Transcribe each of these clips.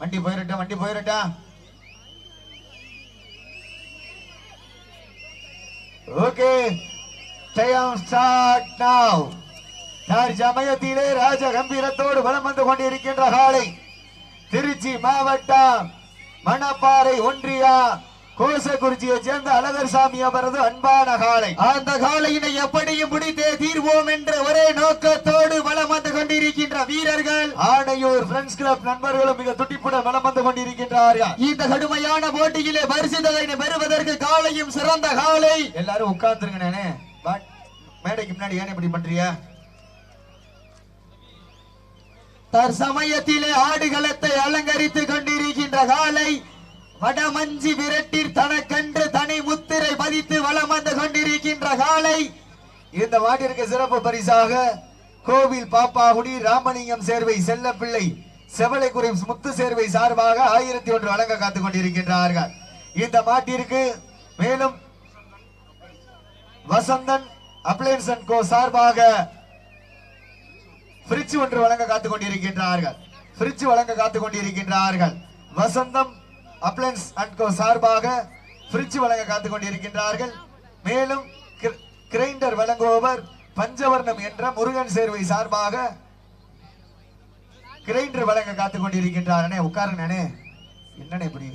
வண்டி போயிரட்டும் வண்டி போயிரட்டா. ஓகே ஜெயம் ஸ்டார்ட் நவ சமயத்திலே ராஜ கம்பீரத்தோடு வலம் வந்து கொண்டிருக்கின்ற காலை. திருச்சி மாவட்டம் மணப்பாறை ஒன்றியா கோசக்குறிச்சியை சேர்ந்த அழகர் சாமி அவரது அன்பான காலை. அந்த காலையினை எப்படியும் முடித்தே தீர்வோம் என்ற ஒரே நோக்கத்தோடு வளம் வந்து கொண்டிருக்கின்ற வீரர்கள். ஆணையூர் ஃப்ரெண்ட்ஸ் கிளப் நண்பர்களும் மிக துட்டிப்புட வளம் வந்து கொண்டிருக்கின்றார்கள். இந்த கடுமையான போட்டியிலே பரிசு தொகையினை பெறுவதற்கு காலையும் சிறந்த காலை. எல்லாரும் உட்கார்ந்துருங்க நானே. மேடைக்கு முன்னாடி ஏன் இப்படி பண்றிய தற்சமயத்திலே ஆடுகளத்தை அலங்கரித்துக் கொண்டிருக்கின்ற காலை. வடமஞ்சி விரட்டி தனக்கென்று தனி முத்திரை பதித்து வலம் வந்து கொண்டிருக்கின்ற காலை. இந்த மாட்டிற்கு சிறப்பு பரிசாக கோவில் பாப்பாகுடி ராமலிங்கம் சேர்வை செல்லப்பிள்ளை செவலைக்குறை முத்து சேர்வை சார்பாக ஆயிரத்தி ஒன்று வழங்க காத்துக் கொண்டிருக்கின்றார்கள். இந்த மாட்டிற்கு மேலும் வசந்தன் அப்ளைன்ஸ் அண்ட் கோ சார்பாக பிரிட்ஜ் ஒன்று வழங்க காத்துக் கொண்டிருக்கின்றார்கள். பிரிட்ஜ் வழங்க காத்துக் கொண்டிருக்கின்றார்கள். வசந்தம் அப்ளன்ஸ் அண்ட் கோ சார்பாக பிரிட்ஜ் வழங்க காத்து கொண்டிருக்கின்றார்கள். மேலும் கிரைண்டர் வழங்குபவர் பஞ்சவர்ணம் என்ற முருகன் சேர்வை சார்பாக கிரைண்டர் வழங்க காத்து கொண்டிருக்கின்றார். அண்ணே உட்காருங்க அண்ணே. என்னண்ணே இப்படி?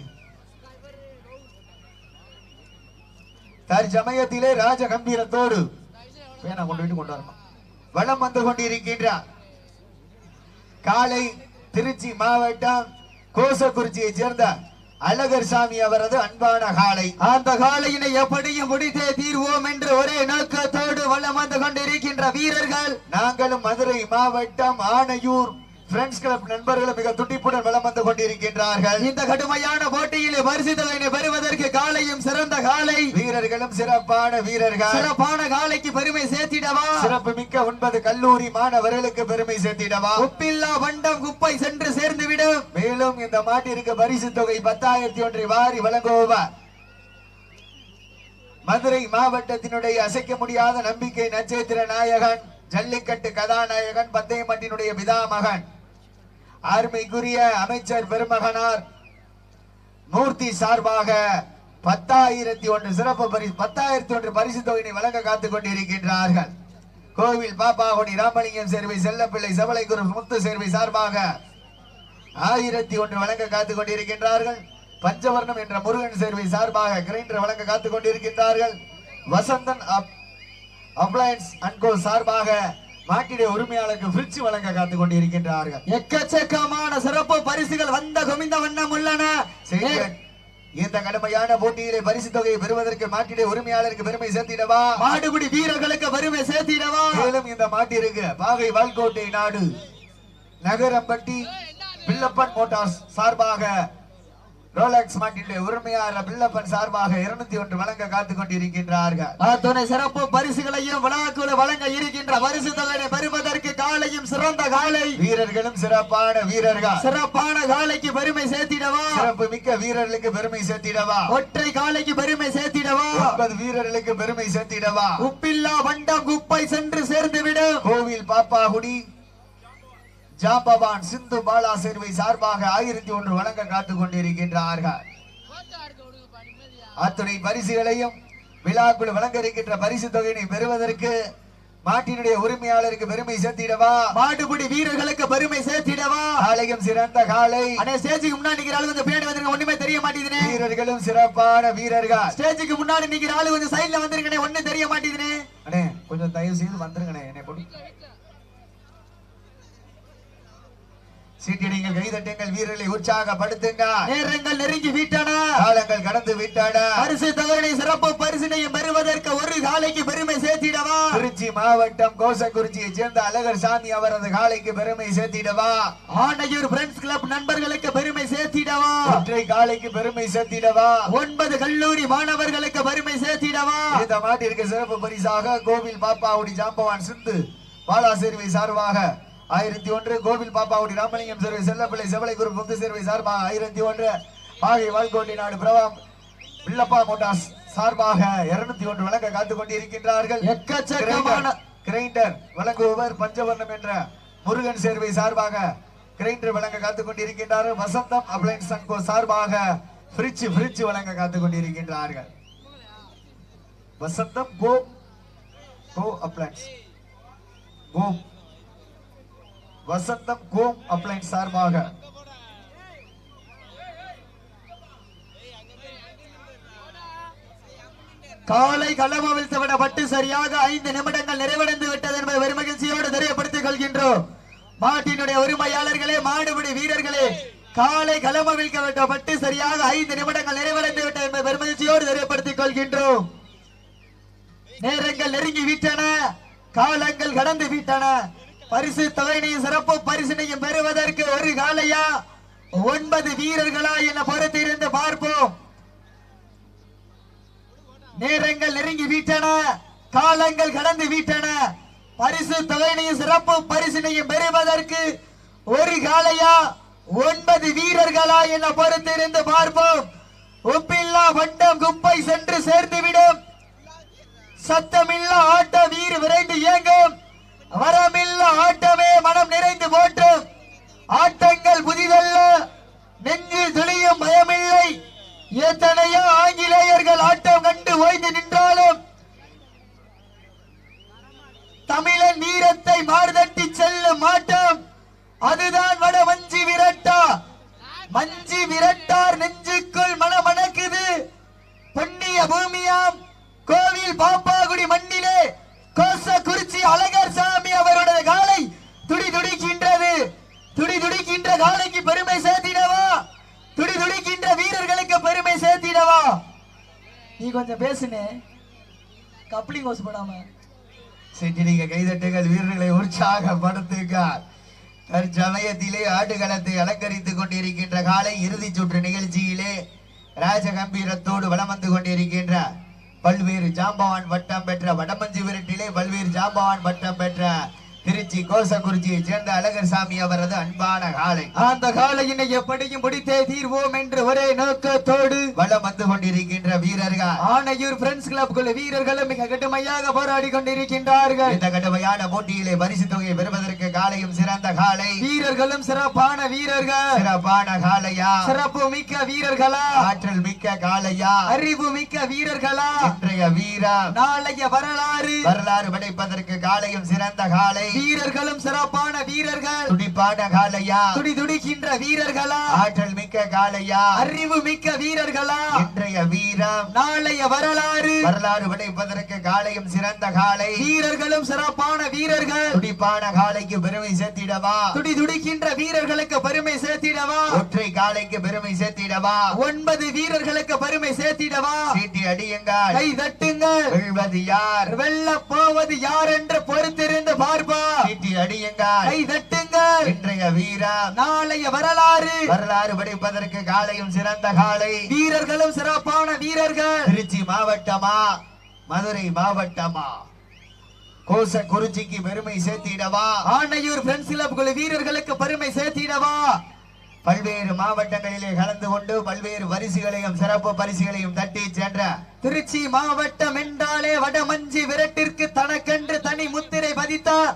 தற்சமயத்திலே ராஜ கம்பீரத்தோடு பேனா கொண்டு போயிட்டு கொண்டு வரணும். வளம் வந்து கொண்டிருக்கின்றார். காலை திருச்சி மாவட்டம் கோசக்குறிச்சியை சேர்ந்த அழகர் சாமி அவரது அன்பான காலை. அந்த காலையினை எப்படியும் முடித்தே தீர்வோம் என்று ஒரே நோக்கத்தோடு வலம் வந்து கொண்டிருக்கின்ற வீரர்கள். நாங்களும் மதுரை மாவட்டம் ஆணையூர் ஃப்ரெண்ட்ஸ் கிளப் நண்பர்களும் மிக துடிப்புடன் வந்து கொண்டிருக்கின்றார்கள். இந்த கடுமையான போட்டியிலே பரிசு பெறுவதற்கு காலையும் சிறந்த காலை. வீரர்களும் சிறப்பான வீரர்கள். சிறப்பான காலைக்கு பெருமை சேர்த்திடவா? சிறப்பு மிக்க ஒன்பது கல்லூரி மாணவர்களுக்கு பெருமை சேர்த்திடவா? உப்பில்லா வண்டம் குப்பை சென்று சேர்ந்து விடும் மேலும் இந்த மாட்டிற்கு பரிசு தொகை பத்தாயிரத்தி ஒன்றை வாரி வழங்குவார் மதுரை மாவட்டத்தினுடைய அசைக்க முடியாத நம்பிக்கை நட்சத்திர நாயகன் ஜல்லிக்கட்டு கதாநாயகன் பந்தயமட்டினுடைய பிதாமகன். அருமைக்குரிய அமைச்சர் பெருமகனார் மூர்த்தி சார்பாக பத்தாயிரத்தி ஒன்று சிறப்பு பரிசு பத்தாயிரத்தி ஒன்று பரிசு தொகையினை வழங்க காத்துக் கொண்டிருக்கின்றார்கள். கோவில் பாப்பாகுடி ராமலிங்கம் சேர்வை செல்லப்பிள்ளை செவலைக்குரு முத்து சேர்வை சார்பாக ஆயிரத்தி ஒன்று வழங்க காத்துக் கொண்டிருக்கின்றார்கள். பஞ்சவர்ணம் என்ற முருகன் சேர்வை சார்பாக கிரைண்டர் வழங்க காத்துக் கொண்டிருக்கின்றார்கள். வசந்தன் அப்ளையன்ஸ் அன்கோ சார்பாக மாட்டிடைய உரிமையாளருக்கு பிரிட்ஜ் வழங்க காத்துக் கொண்டிருக்கின்றார்கள். எக்கச்சக்கமான சிறப்பு பரிசுகள் வந்த குமிந்த வண்ணம் உள்ளன. இந்த கடுமையான போட்டியிலே பரிசு தொகையை பெறுவதற்கு மாட்டிடைய உரிமையாளருக்கு பெருமை சேர்த்திடவா? மாடுபிடி வீரர்களுக்கு பெருமை சேர்த்திடவா? மேலும் இந்த மாட்டிற்கு பாகை வால்கோட்டை நாடு நகரம்பட்டி பில்லப்பன் மோட்டார்ஸ் சார்பாக ரோலக்ஸ் மாட்டினுடைய உரிமையாளர் பில்லப்பன் சார்பாக இருநூத்தி ஒன்று வழங்க காத்துக் கொண்டிருக்கின்றார்கள். அத்துணை சிறப்பு பரிசுகளையும் விழாக்குழு வழங்க இருக்கின்ற பரிசு தொகையை பெறுவதற்கு காலையும் சிறந்த காலை. வீரர்களும் சிறப்பான வீரர்கள். சிறப்பான காலைக்கு பெருமை சேர்த்திடவா? சிறப்பு மிக்க வீரர்களுக்கு பெருமை சேர்த்திடவா? ஒற்றை காலைக்கு பெருமை சேர்த்திடவா? ஒன்பது வீரர்களுக்கு பெருமை சேர்த்திடவா? உப்பில்லா வண்டம் குப்பை சென்று சேர்ந்து விடும் கோவில் பாப்பாகுடி ஜாம்பவான் சிந்து பாலா சேர்வை சார்பாக ஆயிரத்தி ஒன்று வழங்க காத்துக் கொண்டிருக்கின்றார்கள். அத்துணை பரிசுகளையும் விழாக்குழு வழங்க இருக்கின்ற பரிசு தொகையினை பெறுவதற்கு மாட்டினுடைய உரிமையாளருக்கு பெருமை சேர்த்திடவா? மாடுபிடி வீரர்களுக்கு பெருமை சேர்த்திடவா? காலையும் சிறந்த காலை. அண்ணே ஸ்டேஜுக்கு முன்னாடி நிக்கிற ஆளு கொஞ்சம் பின்னாடி வந்துருங்க ஒண்ணுமே தெரிய மாட்டேங்குதுனே வீரர்களும் சிறப்பான வீரர்கள். ஸ்டேஜுக்கு முன்னாடி நிக்கிற ஆளு கொஞ்சம் சைடுல வந்துருங்கனே ஒண்ணும் தெரிய மாட்டேங்குதுனே அண்ணே கொஞ்சம் தயவு செய்து வந்துருங்கண்ணே என்னை போட்டு. சீட்டிடுங்கள் கைதட்டுங்கள் வீரர்களை உற்சாகப்படுத்துங்க நேரங்கள் நெருங்கி விட்டன. காலங்கள் கடந்து விட்டன. பரிசு தொகையை சிறப்பு பரிசினையும் பெறுவதற்கு ஒரு காலைக்கு பெருமை சேர்த்திடவா? திருச்சி மாவட்டம் கோசக்குறிச்சியை சேர்ந்த அழகர் சாமி அவரது காலைக்கு பெருமை சேர்த்திடவா? ஆனையூர் ஃப்ரெண்ட்ஸ் கிளப் நண்பர்களுக்கு பெருமை சேர்த்திடவா? ஒற்றை காலைக்கு பெருமை சேர்த்திடவா? ஒன்பது கல்லூரி மாணவர்களுக்கு பெருமை சேர்த்திடவா? இந்த மாட்டிற்கு சிறப்பு பரிசாக கோவில் பாப்பாவுடி ஜாம்பவான் சிந்து பாலாசேர்வை சார்பாக ஆயிரத்தி ஒன்று கோவில் பாப்பாவுடி ராமலிங்கம் சேர்வை செல்லப்பிள்ளை செவலை குரு முத்து சேர்வை சார்பாக ஆயிரத்தி ஒன்று பாகை வால்கோட்டை நாடு பிரபம் பில்லப்பா மோட்டார்ஸ் சார்பாக இருநூத்தி ஒன்று வழங்க காத்துக் கொண்டிருக்கின்றார்கள். எக்கச்சக்கமான கிரைண்டர் வழங்குபவர் பஞ்சவர்ணம் என்ற முருகன் சேர்வை சார்பாக கிரைண்டர் வழங்க காத்துக் கொண்டிருக்கின்றார். வசந்தம் அப்ளைன்ஸ் சங்கோ சார்பாக ஃப்ரிட்ஜ் ஃப்ரிட்ஜ் வழங்க காத்துக் கொண்டிருக்கின்றார்கள். Vasantham co co appliances co. Vasantham co appliances சார்பாக. காலை களமவிழ்த்து விடப்பட்டு சரியாக ஐந்து நிமிடங்கள் நிறைவடைந்து விட்டது என்பதை பெருமகிழ்ச்சியோடு தெரியப்படுத்திக் கொள்கின்றோம். மாட்டினுடைய உரிமையாளர்களே மாடுபிடி வீரர்களே காலை களமவிழ்க்க விடப்பட்டு சரியாக ஐந்து நிமிடங்கள் நிறைவடைந்து விட்டது என்பதை பெருமகிழ்ச்சியோடு தெரியப்படுத்திக் கொள்கின்றோம். நேரங்கள் நெருங்கி விட்டன காலங்கள் கடந்து விட்டன. பரிசு தொகையினையும் சிறப்பு பரிசினையும் பெறுவதற்கு ஒரு காலையா? ஒன்பது வீரர்களா என பொறுத்திருந்து பார்ப்போம். நேரங்கள் நெருங்கி வீட்டன காலங்கள் கடந்து வீட்டன. பரிசு தொகையினையும் சிறப்பு பரிசினையும் பெறுவதற்கு ஒரு காலையா? ஒன்பது வீரர்களா என பொறுத்திருந்து பார்ப்போம். உப்பில்லா வண்டம் குப்பை சென்று சேர்ந்துவிடும். சத்தமில்லா ஆட்ட வீர் விரைந்து இயங்கும். வரமில்ல ஆட்டமே மனம் நிறைந்து போட்டும் ஆட்டங்கள் புதிதல்ல நெஞ்சு துளியும் பயமில்லை. எத்தனையோ ஆங்கிலேயர்கள் ஆட்டம் கண்டு ஓய்ந்து நின்றாலும் தமிழன் வீரத்தை மார்தட்டி செல்லும் ஆட்டம் அதுதான் கப்ளிங் ஓஸ் போடாம சென்றினிங்க கைதட்டுகள் வீரர்களை உற்சாகப்படுத்துகிறார் தற்சமயத்திலே ஆடுகளத்தை அலங்கரித்துக் கொண்டிருக்கின்ற காலை இறுதிச் சுற்று நிகழ்ச்சியிலே ராஜகம்பீரத்தோடு வளம் வலம் வந்து கொண்டிருக்கின்ற பல்வேறு ஜாம்பவான் வட்டம் பெற்ற வடமஞ்சி விரட்டிலே பல்வேறு ஜாம்பவான் வட்டம் பெற்ற திருச்சி கோசக்குறிச்சியைச் சேர்ந்த அழகர் சாமி அவரது அன்பான காலை. அந்த காலையினை எப்படியும் முடித்தே தீர்வோம் என்று ஒரே நோக்கத்தோடு வலம் வந்து கொண்டிருக்கின்ற வீரர்கள். ஆனையூர் பிரெண்ட்ஸ் கிளப் குழு வீரர்களும் மிக கடுமையாக போராடி கொண்டிருக்கின்றார்கள். இந்த கடுமையான போட்டியிலே பரிசு தொகையை பெறுவதற்கு காலையும் சிறந்த காலை. வீரர்களும் சிறப்பான வீரர்கள். சிறப்பான காலையா? சிறப்பு மிக்க வீரர்களா? ஆற்றல் மிக்க காலையா? அறிவு மிக்க வீரர்களா? இன்றைய வீரம் நாளைய வரலாறு. வரலாறு படைப்பதற்கு காலையும் சிறந்த காலை. வீரர்களும் சிறப்பான வீரர்கள். துடிப்பான காலையா? துடி துடிக்கின்ற வீரர்களா? ஆற்றல் மிக்க காலையா? அறிவு மிக்க வீரர்களா? இன்றைய வீரம்? நாளைய வரலாறு? வரலாறு படைப்பதற்கு காலையும் சிறந்த காலை. வீரர்களும் சிறப்பான வீரர்கள். துடிப்பான காலைக்கு பெருமை சேர்த்திடவா? துடி துடிக்கின்ற வீரர்களுக்கு பெருமை சேர்த்திடவா? ஒற்றை காலைக்கு பெருமை சேர்த்திடவா? ஒன்பது வீரர்களுக்கு பெருமை சேர்த்திடவா? சீட்டி அடியுங்கள். கை தட்டுங்கள். வெல்வது யார்? வெல்ல போவது யார் என்று பொறுத்திருந்து பார்ப்பா சீட்டி கை இன்றைய வீரம் நாளைய வரலாறு. வரலாறு படைப்பதற்கு காலையும் சிறந்த காலை. வீரர்களும் சிறப்பான வீரர்கள். திருச்சி மாவட்டமா மதுரை மாவட்டமா? கோச குறிச்சிக்கு பெருமை சேர்த்திடவா? ஆனையூர் பிரெண்ட்ஸ் கிளப் குழு வீரர்களுக்கு பெருமை சேர்த்திடவா? பல்வேறு மாவட்டங்களிலே கலந்து கொண்டு பல்வேறு பரிசுகளையும் சிறப்பு பரிசுகளையும் தட்டி சென்ற திருச்சி மாவட்டம் என்றாலே வடமஞ்சி விரட்டிற்கு தனக்கென்று தனி முத்திரை பதித்தார்.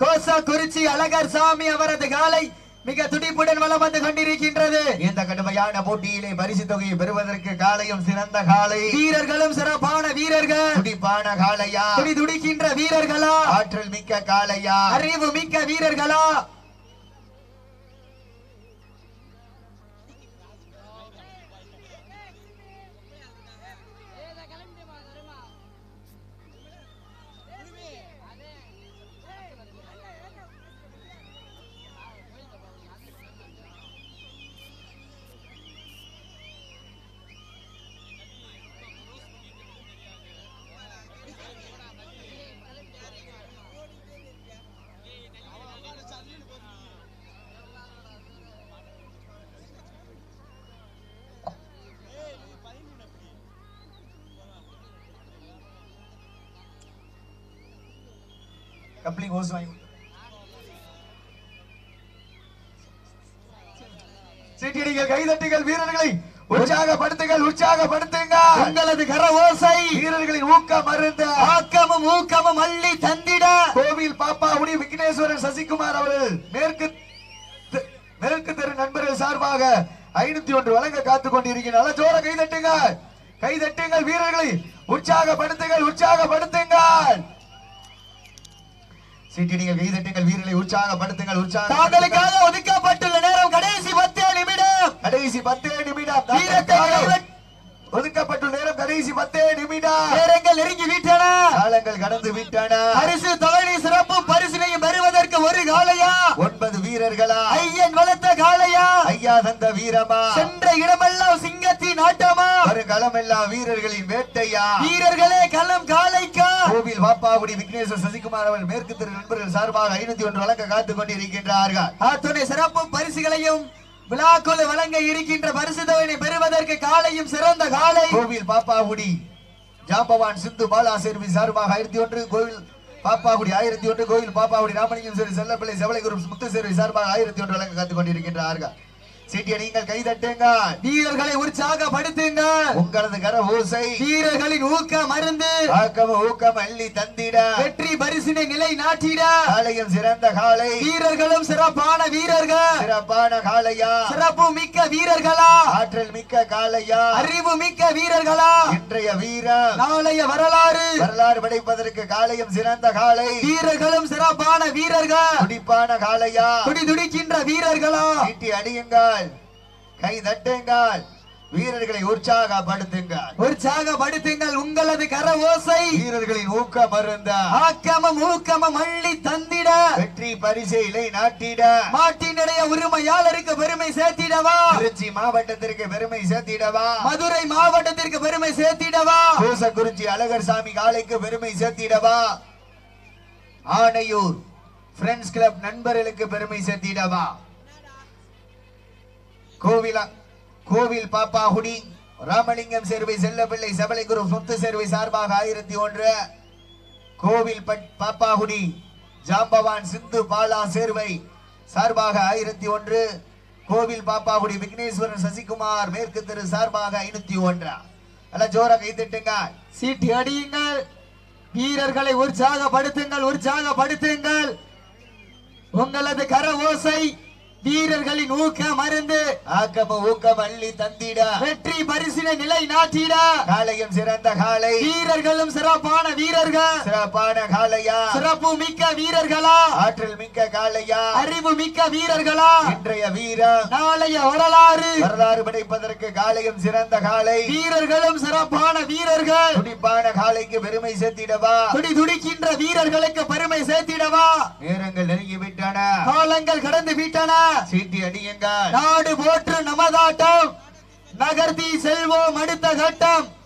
கோசா குறிச்சி அழகர் சாமி அவரது காலை மிக துடிப்புடன் வலம் வந்து கொண்டிருக்கின்றது. இந்த கடுமையான போட்டியிலே பரிசு தொகையை பெறுவதற்கு காலையும் சிறந்த காலை. வீரர்களும் சிறப்பான வீரர்கள். துடிப்பான காலையா? துடி துடிக்கின்ற வீரர்களா? ஆற்றல் மிக்க காலையா? அறிவு மிக்க வீரர்களா? கப்ளிங் ஹோஸ் வாங்கி. சீட்டியடிகள் கைதட்டுகள் வீரர்களை உற்சாகப்படுத்துங்கள் உற்சாகப்படுத்துங்க. உங்களது கர ஓசை வீரர்களின் ஊக்கம் மருந்து ஆக்கமும் ஊக்கமும் அள்ளி தந்திட. கோவில் பாப்பா உடி விக்னேஸ்வரன் சசிகுமார் அவர்கள் மேற்கு மேற்கு தெரு நண்பர்கள் சார்பாக ஐநூத்தி ஒன்று வழங்க காத்துக் கொண்டிருக்கிறார். ஜோர கை தட்டுங்கள் கை தட்டுங்கள் வீரர்களை உற்சாகப்படுத்துங்கள் உற்சாகப்படுத்துங்கள். சீட்டிடிகள் கை தட்டுங்கள் வீரர்களை உற்சாகப்படுத்துங்கள் உற்சாக தாங்களுக்காக ஒதுக்கப்பட்டுள்ள நேரம் கடைசி பத்தே நிமிடம். கடைசி பத்தே நிமிடம். ஒதுக்கப்பட்டுள்ள நேரம் கடைசி பத்தே நிமிடம். நேரங்கள் நெருங்கி விட்டன. காலங்கள் கடந்து விட்டன. பரிசு தொகை சிறப்பு பரிசினையும் பெறுவதற்கு ஒரு காளையா? ஒன்பது வீரர்களா? ஐயன் வளர்த்த காளையா? ஐயா தந்த வீரமா? சென்ற இடமெல்லாம் சிங்கத்தின் ஆட்டமா? வருகளமெல்லாம் வீரர்களின் வேட்டையா? வீரர்களே களம் காளைக்கா? கோவில் வாப்பாகுடி விக்னேஸ்வர் சசிகுமார் அவர்கள் மேற்கு தெரு நண்பர்கள் சார்பாக ஐநூத்தி ஒன்று வழங்க காத்துக் கொண்டிருக்கின்றார்கள். அத்துணை சிறப்பு பரிசுகளையும் விழாக்குழு வழங்க இருக்கின்ற பரிசு தொகையினை பெறுவதற்கு காலையும் சிறந்த காலை. கோவில் பாப்பாகுடி ஜாம்பவான் சிந்து பாலா சேர்வி சார்பாக ஆயிரத்தி ஒன்று கோவில் பாப்பாகுடி ஆயிரத்தி ஒன்று கோவில் பாப்பாகுடி ராமலிங்கம் சேரி செல்லப்பிள்ளை செவலை குரு முத்து சேர்வி சார்பாக ஆயிரத்தி ஒன்று வழங்க காத்துக் கொண்டிருக்கின்றார்கள். சீட்டிய நீங்கள் கைதட்டுங்கள் வீரர்களை உற்சாகப்படுத்துங்கள் உங்களது கர ஓசை வீரர்களின் ஊக்க மருந்து ஆக்கம் ஊக்கம் அள்ளி தந்திட. வெற்றி பரிசினை நிலை நாட்டிட காலையும் சிறந்த காலை. வீரர்களும் சிறப்பான வீரர்கள். சிறப்பான காளையா சிறப்பு மிக்க வீரர்களா? ஆற்றல் மிக்க காளையா அறிவு மிக்க வீரர்களா? இன்றைய வீரம். நாளைய வரலாறு. வரலாறு படைப்பதற்கு காலையும் சிறந்த காலை. வீரர்களும் சிறப்பான வீரர்கள். துடிப்பான காளையா துடி துடிக்கின்ற வீரர்களா? சீட்டி அடியுங்கள் கை தட்டுங்கள். வீரர்களை உற்சாகப்படுத்துங்கள். உற்சாகப்படுத்துங்கள் உங்களது கர ஓசை. வீரர்களின் ஊக்கம் மருந்த ஆக்கமும் ஊக்கமும் அள்ளி தந்திட. வெற்றி பரிசையிலை நாட்டிட. மாட்டினுடைய உரிமையாளருக்கு பெருமை சேர்த்திடவா? திருச்சி மாவட்டத்திற்கு பெருமை சேர்த்திடவா? மதுரை மாவட்டத்திற்கு பெருமை சேர்த்திடவா? கோசக்குறிச்சி அழகர் சாமி காளைக்கு பெருமை சேர்த்திடவா? ஆனையூர் ஃப்ரெண்ட்ஸ் கிளப் நண்பர்களுக்கு பெருமை சேர்த்திடவா? கோவிலா கோவில் பாப்பாகுடி ராமலிங்கம் சேர்வை செல்லப்பிள்ளை சபலை குரு சொத்து சேர்வை சார்பாக ஆயிரத்தி ஒன்று. கோவில் பட்- பாப்பாகுடி ஜாம்பவான் சிந்து பாலா சேர்வை சார்பாக ஆயிரத்தி ஒன்று. கோவில் பாப்பாகுடி விக்னேஸ்வரன் சசிகுமார் மேற்கு தெரு சார்பாக ஐநூத்தி ஒன்று. அல்ல ஜோர கைத்தட்டுங்க சீட்டி அடியுங்கள். வீரர்களை உற்சாகப்படுத்துங்கள் உற்சாகப்படுத்துங்கள். உங்களது கர ஓசை வீரர்களின் ஊக்க மருந்து. ஆக்கம ஊக்கம் அள்ளி தந்திட. வெற்றி பரிசினை நிலை நாட்டிட. காளையும் சிறந்த காளை. வீரர்களும் சிறப்பான வீரர்கள். சிறப்பான காளையா. சிறப்பு மிக்க வீரர்களா. ஆற்றல் மிக்க காளையா. அறிவு மிக்க வீரர்களா. இன்றைய வீரம் நாளைய வரலாறு. வரலாறு படைப்பதற்கு காளையும் சிறந்த காளை. வீரர்களும் சிறப்பான வீரர்கள். துடிப்பான காளைக்கு பெருமை சேர்த்திடவா. துடி துடிக்கின்ற வீரர்களுக்கு பெருமை சேர்த்திடவா. நேரங்கள் நெருங்கி விட்டன காலங்கள் கடந்து விட்டன. சீட்டி அடியுங்கள் நாடு போற்று நமதாட்டம். நகர்த்தி செல்வோம் அடுத்த கட்டம்.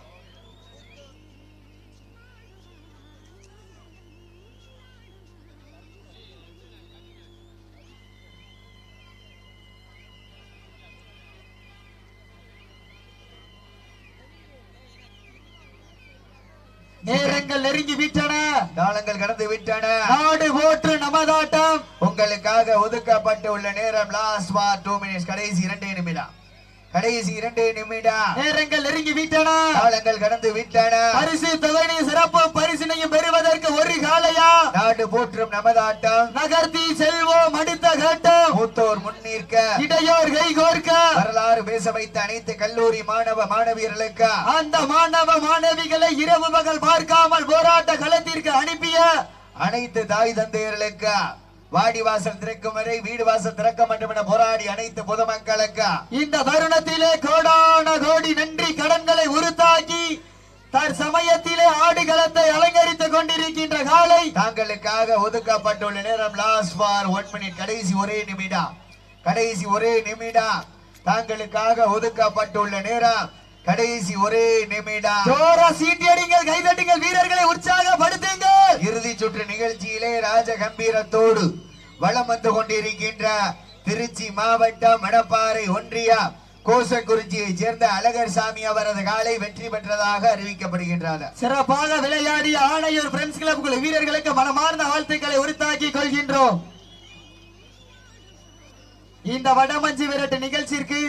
நேரங்கள் நெருங்கி விட்டன. காலங்கள் கடந்து விட்டன. நாடு போற்று உங்களுக்காக ஒதுக்கப்பட்டுள்ள நேரம் லாஸ்ட் வார் டூ மினிட்ஸ் கடைசி இரண்டே நிமிடம். கடைசி இரண்டே நிமிடம். நேரங்கள் நெருங்கி விட்டன. காலங்கள் கடந்து விட்டன. பரிசு தொகையை சிறப்பு பரிசினையும் பெறுவதற்கு ஒரு காலையா நாடு போற்றும் நமதாட்டம் நகர்த்தி செல்வோம் அடுத்த கட்டம். மூத்தோர் முன்னிற்க இடையோர் கை கோர்க்க. வரலாறு பேச வைத்த அனைத்து கல்லூரி மாணவ மாணவியர்களுக்கு. அந்த மாணவ மாணவிகளை இரவு பகல் பார்க்காமல் போராட்ட களத்திற்கு அனுப்பிய அனைத்து தாய் தந்தையர்களுக்கு. வாடி வாசல் திறக்கும் வரை வீடு வாசல் திறக்க வேண்டும் என போராடி அனைத்து பொதுமக்களுக்கு இந்த தருணத்திலே கோடான கோடி நன்றி கடன்களை உருத்தாக்கி தற்சமயத்திலே ஆடுகளத்தை அலங்கரித்துக் கொண்டிருக்கின்ற காலை தாங்களுக்காக ஒதுக்கப்பட்டுள்ள நேரம் லாஸ்ட் ஃபார் ஒன் மினிட் கடைசி ஒரே நிமிடம். கடைசி ஒரே நிமிடம். தாங்களுக்காக ஒதுக்கப்பட்டுள்ள நேரம் கடைசி ஒரே நிமிடம். ஜோரா சீட்டியடிங்கள் கைதட்டுங்கள் வீரர்களை உற்சாகப்படுத்துங்கள். இறுதி சுற்று நிகழ்ச்சியிலே ராஜ கம்பீரத்தோடு வலம் வந்து கொண்டிருக்கின்ற திருச்சி மாவட்டம் மணப்பாறை ஒன்றியம் கோசக்குறிச்சியைச் சேர்ந்த அழகர் சாமி அவரது காலை வெற்றி பெற்றதாக அறிவிக்கப்படுகின்றார் சிறப்பாக விளையாடிய ஆணையூர் பிரெண்ட்ஸ் கிளப் வீரர்களுக்கு மனமார்ந்த வாழ்த்துக்களை உரித்தாக்கி கொள்கின்றோம். இந்த வடமஞ்சி விரட்டு நிகழ்ச்சிக்கு